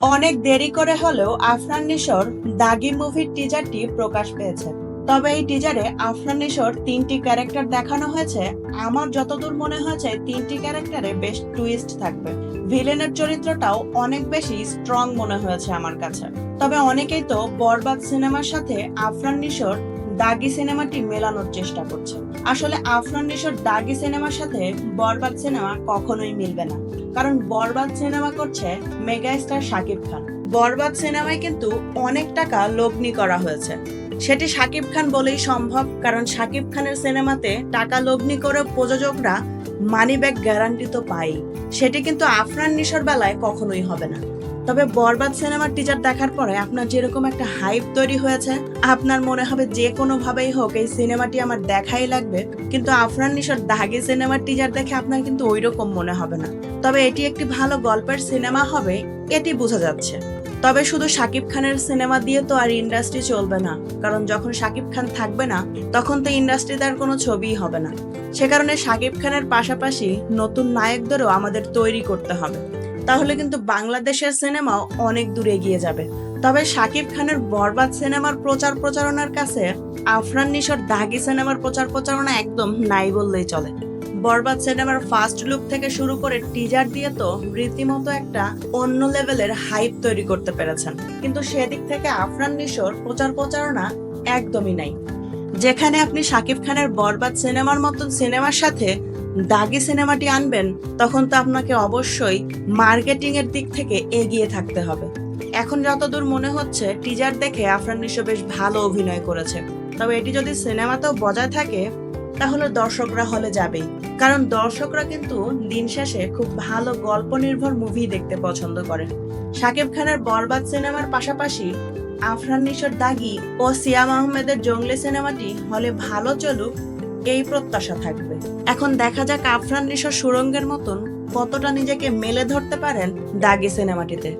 অনেক দেরি করে হলেও আফরান নিশোর দাগি মুভির টিজারটি প্রকাশ পেয়েছে। তবে এই টিজারে আফরান নিশোর তিনটি ক্যারেক্টার দেখানো হয়েছে। আমার যতদূর মনে হয়েছে, তিনটি ক্যারেক্টারে বেশ টুইস্ট থাকবে। ভিলেনের চরিত্রটাও অনেক বেশি স্ট্রং মনে হয়েছে আমার কাছে। তবে অনেকেই তো বরবাদ সিনেমার সাথে আফরান নিশোর দাগি সিনেমাটি মেলানোর চেষ্টা করছে। আসলে আফরান নিশোর দাগি সিনেমার সাথে বরবাদ সিনেমা কখনোই মিলবে না। কারণ বরবাদ সিনেমা করছে মেগা স্টার শাকিব খান। বরবাদ সিনেমায় কিন্তু অনেক টাকা লগ্নি করা হয়েছে। সেটি শাকিব খান বলেই সম্ভব, কারণ শাকিব খানের সিনেমাতে টাকা লগ্নি করে প্রযোজকরা মানি ব্যাগ গ্যারান্টি তো পাই সেটি কিন্তু আফরান নিশোর বেলায় কখনোই হবে না। তবে বরবাদ সিনেমার টিজার দেখার পরে আপনার যেরকম একটা হাইপ তৈরি হয়েছে, আপনার মনে হবে যে কোনো ভাবেই হোক এই সিনেমাটি আমার দেখাই লাগবে, কিন্তু আফরান নিশোর দাগি সিনেমার টিজার দেখে আপনার কিন্তু ওই রকম মনে হবে না। তবে এটি একটি ভালো গল্পের সিনেমা হবে, এটি বোঝা যাচ্ছে। তবে শুধু শাকিব খানের সিনেমা দিয়ে তো আর ইন্ডাস্ট্রি চলবে না, কারণ যখন শাকিব খান থাকবে না, তখন তো ইন্ডাস্ট্রিতে আর কোনো ছবিই হবে না। সে কারণে শাকিব খানের পাশাপাশি নতুন নায়কদেরও আমাদের তৈরি করতে হবে। তাহলে কিন্তু বাংলাদেশের সিনেমাও অনেক দূরে এগিয়ে যাবে। তবে শাকিব খানের বরবাদ সিনেমার প্রচার প্রচারণার কাছে আফরান নিশোর দাগি সিনেমার প্রচার প্রচারণা একদম নাই বললেই চলে। বরবাদ সিনেমার ফার্স্ট লুক থেকে শুরু করে টিজার দিয়ে তো রীতিমতো একটা অন্য লেভেলের হাইপ তৈরি করতে পেরেছেন। কিন্তু সেদিক থেকে আফরান নিশোর প্রচার প্রচারণা একদমই নাই। যেখানে আপনি শাকিব খানের বরবাদ সিনেমার মতন সিনেমার সাথে দাগি সিনেমাটি আনবেন, তখন তো আপনাকে অবশ্যই মার্কেটিং এর দিক থেকে এগিয়ে থাকতে হবে। এখন যতদূর মনে হচ্ছে টিজার দেখে আফরান নিশো বেশ ভালো অভিনয় করেছে। তবে এটি যদি সিনেমাতেও বজায় থাকে, তাহলে দর্শকরা হলে যাবেই। কারণ দর্শকরা কিন্তু দিন শেষে খুব ভালো গল্প নির্ভর মুভি দেখতে পছন্দ করেন। শাকিব খানের বরবাদ সিনেমার পাশাপাশি আফরান নিশোর দাগি ও সিয়াম আহমেদের জঙ্গলি সিনেমাটি হলে ভালো চলুক এই প্রত্যাশা থাকবে। এখন দেখা যাক আফরান নিশো সুরঙ্গের মতন কতটা নিজেকে মেলে ধরতে পারেন দাগি সিনেমাটিতে।